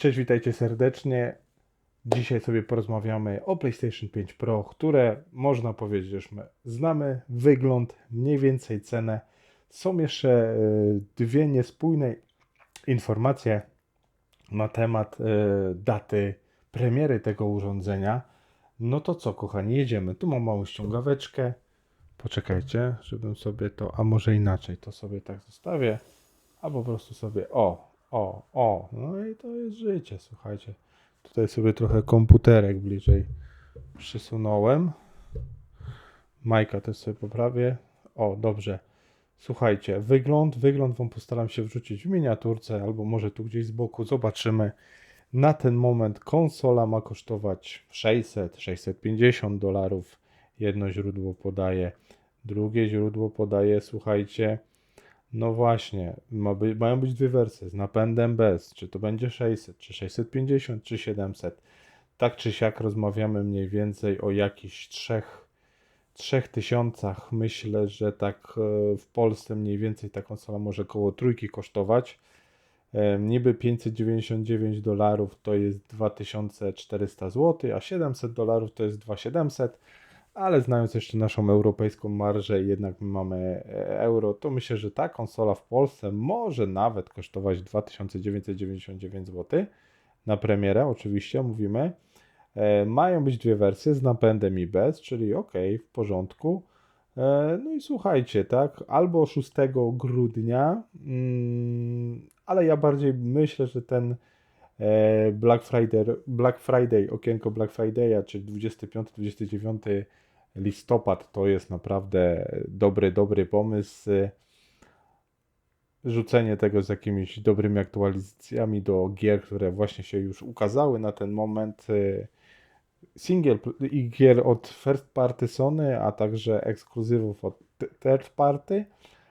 Cześć, witajcie serdecznie. Dzisiaj sobie porozmawiamy o PlayStation 5 Pro, które można powiedzieć, że znamy wygląd, mniej więcej cenę. Są jeszcze e, dwie niespójne informacje na temat e, daty premiery tego urządzenia. No to co, kochani, jedziemy. Tu mam małą ściągaweczkę. Poczekajcie, żebym sobie to, a może inaczej, to sobie tak zostawię, a po prostu sobie o, o, o. No i to jest życie, słuchajcie. Tutaj sobie trochę komputerek bliżej przysunąłem. Majka też sobie poprawię. O, dobrze. Słuchajcie, wygląd, wygląd wam postaram się wrzucić w miniaturce, albo może tu gdzieś z boku, zobaczymy. Na ten moment konsola ma kosztować 600-650 dolarów. Jedno źródło podaje, drugie źródło podaje, słuchajcie, no właśnie, ma mają być dwie wersje z napędem bez, czy to będzie 600, czy 650, czy 700. Tak czy siak rozmawiamy mniej więcej o jakichś trzech, trzech tysiącach. Myślę, że tak e, w Polsce mniej więcej ta konsola może około trójki kosztować. E, Niby 599 dolarów to jest 2400 zł, a 700 dolarów to jest 2700 ale znając jeszcze naszą europejską marżę jednak my mamy e, euro, to myślę, że ta konsola w Polsce może nawet kosztować 2999 zł na premierę, oczywiście mówimy. E, mają być dwie wersje z napędem i bez, czyli ok, w porządku. E, no i słuchajcie, tak, albo 6 grudnia, mm, ale ja bardziej myślę, że ten Black Friday, Black Friday, okienko Black Friday'a, czyli 25-29 listopad to jest naprawdę dobry, dobry pomysł. Rzucenie tego z jakimiś dobrymi aktualizacjami do gier, które właśnie się już ukazały na ten moment. Single i gier od first party Sony, a także ekskluzywów od third party,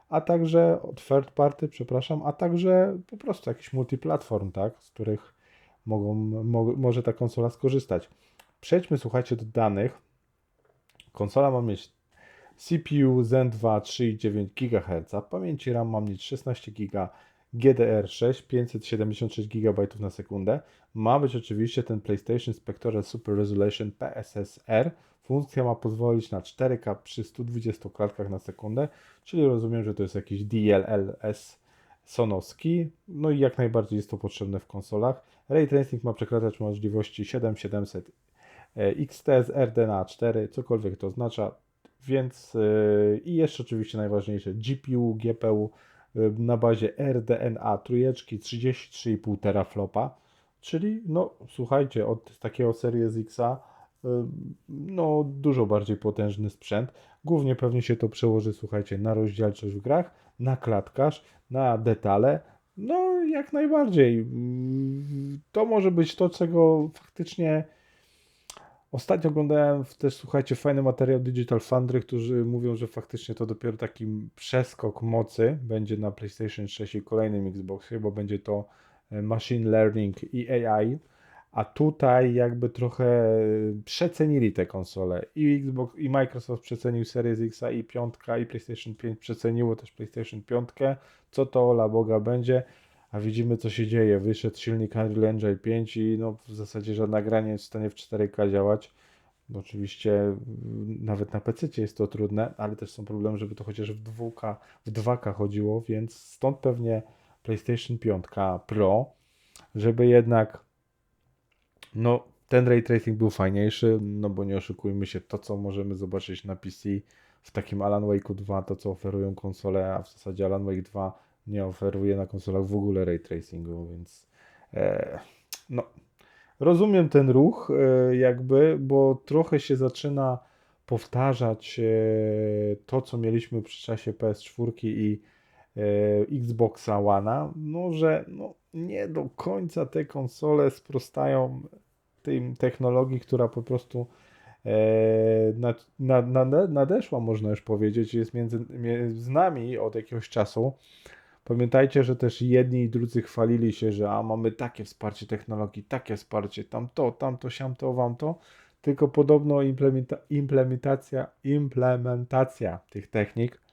a także od third party, przepraszam, a także po prostu jakiś multiplatform, tak, z których mogą, mo, może ta konsola skorzystać. Przejdźmy, słuchajcie, do danych. Konsola ma mieć CPU Zen 2 3,9 GHz, pamięci RAM ma mieć 16 GB, GDR6 576 GB na sekundę. Ma być oczywiście ten PlayStation Spectral Super Resolution PSSR. Funkcja ma pozwolić na 4K przy 120 klatkach na sekundę, czyli rozumiem, że to jest jakiś DLLS sonowski. No i jak najbardziej jest to potrzebne w konsolach. Ray Tracing ma przekraczać możliwości 7700 XTS RDNA 4, cokolwiek to oznacza. Więc yy, i jeszcze oczywiście najważniejsze GPU, GPU yy, na bazie RDNA trójeczki 33,5 teraflopa, czyli no słuchajcie, od takiego Series Xa no dużo bardziej potężny sprzęt. Głównie pewnie się to przełoży, słuchajcie, na rozdzielczość w grach, na klatkarz, na detale. No jak najbardziej. To może być to, czego faktycznie Ostatnio oglądałem też, słuchajcie, fajny materiał Digital Foundry, którzy mówią, że faktycznie to dopiero taki przeskok mocy będzie na PlayStation 6 i kolejnym Xboxie, bo będzie to e, machine learning i AI, a tutaj jakby trochę e, przecenili te konsole. I Xbox, i Microsoft przecenił Series X i 5 i PlayStation 5 przeceniło też PlayStation 5. Co to ola Boga będzie? a widzimy co się dzieje. Wyszedł silnik Unreal Engine 5 i no, w zasadzie żadna gra nie jest w stanie w 4K działać. Bo oczywiście mm, nawet na PC jest to trudne, ale też są problemy, żeby to chociaż w 2K, w 2K chodziło, więc stąd pewnie PlayStation 5 Pro, żeby jednak no ten ray tracing był fajniejszy, no bo nie oszukujmy się, to co możemy zobaczyć na PC w takim Alan Wake'u 2, to co oferują konsole, a w zasadzie Alan Wake 2 nie oferuje na konsolach w ogóle ray tracingu, więc e, no, rozumiem ten ruch e, jakby, bo trochę się zaczyna powtarzać e, to, co mieliśmy przy czasie PS4 i Xboxa One'a, no, że no, nie do końca te konsole sprostają tej technologii, która po prostu e, nad, nad, nadeszła, można już powiedzieć, jest między, między nami od jakiegoś czasu. Pamiętajcie, że też jedni i drudzy chwalili się, że a mamy takie wsparcie technologii, takie wsparcie, tam to, tam to, siam to, wam to. Tylko podobno implementa implementacja, implementacja tych technik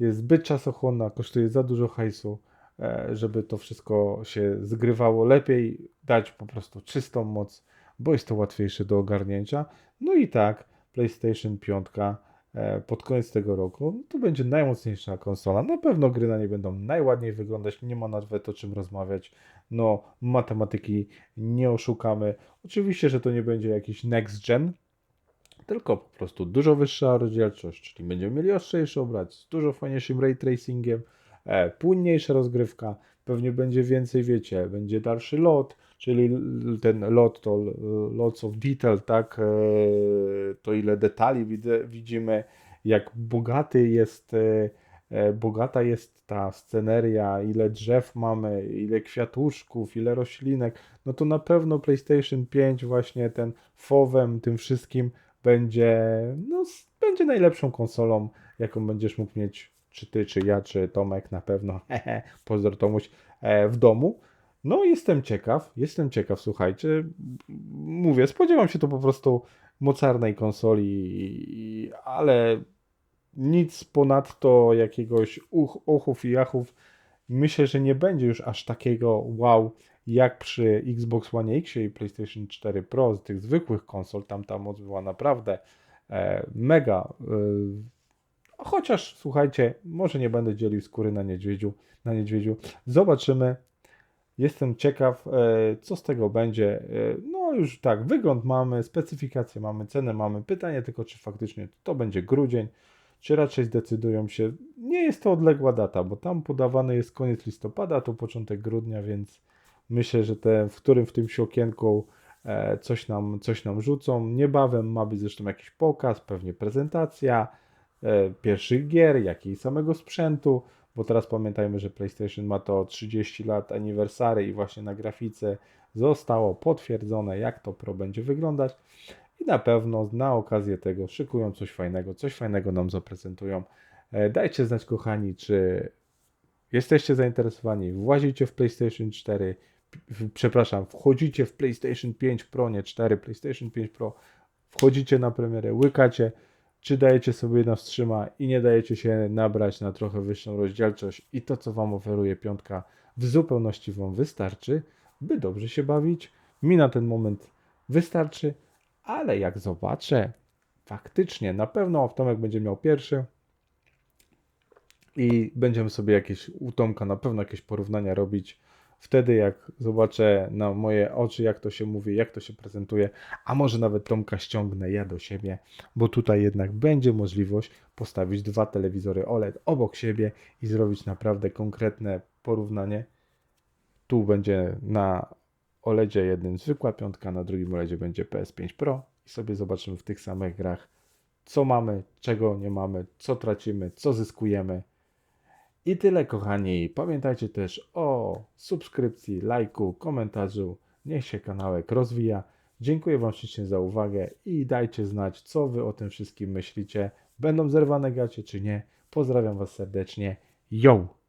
jest zbyt czasochłonna, kosztuje za dużo hajsu, e, żeby to wszystko się zgrywało lepiej, dać po prostu czystą moc, bo jest to łatwiejsze do ogarnięcia. No i tak, PlayStation 5 e, pod koniec tego roku no to będzie najmocniejsza konsola. Na pewno gry na niej będą najładniej wyglądać, nie ma nawet o czym rozmawiać. No, matematyki nie oszukamy. Oczywiście, że to nie będzie jakiś next gen, tylko po prostu dużo wyższa rozdzielczość, czyli będziemy mieli ostrzejszy obraz z dużo fajniejszym ray tracingiem, e, płynniejsza rozgrywka, pewnie będzie więcej, wiecie, będzie dalszy lot, czyli ten lot to lots of detail, tak, e, to ile detali widzę, widzimy, jak bogaty jest, e, e, bogata jest ta sceneria, ile drzew mamy, ile kwiatuszków, ile roślinek, no to na pewno PlayStation 5 właśnie ten fowem, tym wszystkim będzie, no, będzie najlepszą konsolą, jaką będziesz mógł mieć, czy ty, czy ja, czy Tomek na pewno, pozdro Tomuś, e, w domu. No jestem ciekaw, jestem ciekaw, słuchajcie, mówię, spodziewam się to po prostu mocarnej konsoli, ale nic ponadto jakiegoś uch, uchów i jachów. Myślę, że nie będzie już aż takiego wow, jak przy Xbox One X i PlayStation 4 Pro z tych zwykłych konsol. Tam ta moc była naprawdę e, mega. E, chociaż słuchajcie, może nie będę dzielił skóry na niedźwiedziu. Na niedźwiedziu. Zobaczymy. Jestem ciekaw, e, co z tego będzie. E, No już tak, wygląd mamy, specyfikację mamy, cenę mamy. Pytanie tylko, czy faktycznie to będzie grudzień, czy raczej zdecydują się. Nie jest to odległa data, bo tam podawany jest koniec listopada, to początek grudnia, więc myślę, że te, w którym w tym okienku e, coś nam, coś nam rzucą. Niebawem ma być zresztą jakiś pokaz, pewnie prezentacja e, pierwszych gier, jak i samego sprzętu, bo teraz pamiętajmy, że PlayStation ma to 30 lat aniversary i właśnie na grafice zostało potwierdzone, jak to Pro będzie wyglądać. I na pewno na okazję tego szykują coś fajnego, coś fajnego nam zaprezentują. E, Dajcie znać, kochani, czy jesteście zainteresowani, włazicie w PlayStation 4, p- w- przepraszam, wchodzicie w PlayStation 5 Pro, nie 4, PlayStation 5 Pro, wchodzicie na premierę, łykacie, czy dajecie sobie na wstrzyma i nie dajecie się nabrać na trochę wyższą rozdzielczość i to, co Wam oferuje piątka, w zupełności Wam wystarczy, by dobrze się bawić. Mi na ten moment wystarczy, ale jak zobaczę, faktycznie, na pewno Tomek będzie miał pierwszy i będziemy sobie jakieś u Tomka na pewno jakieś porównania robić. Wtedy jak zobaczę na moje oczy, jak to się mówi, jak to się prezentuje, a może nawet Tomka ściągnę ja do siebie, bo tutaj jednak będzie możliwość postawić dwa telewizory OLED obok siebie i zrobić naprawdę konkretne porównanie. Tu będzie na OLEDzie jednym zwykła piątka, na drugim OLEDzie będzie PS5 Pro i sobie zobaczymy w tych samych grach, co mamy, czego nie mamy, co tracimy, co zyskujemy. I tyle, kochani. Pamiętajcie też o subskrypcji, lajku, komentarzu. Niech się kanałek rozwija. Dziękuję Wam ślicznie za uwagę i dajcie znać, co Wy o tym wszystkim myślicie. Będą zerwane gacie, czy nie. Pozdrawiam Was serdecznie. Yo!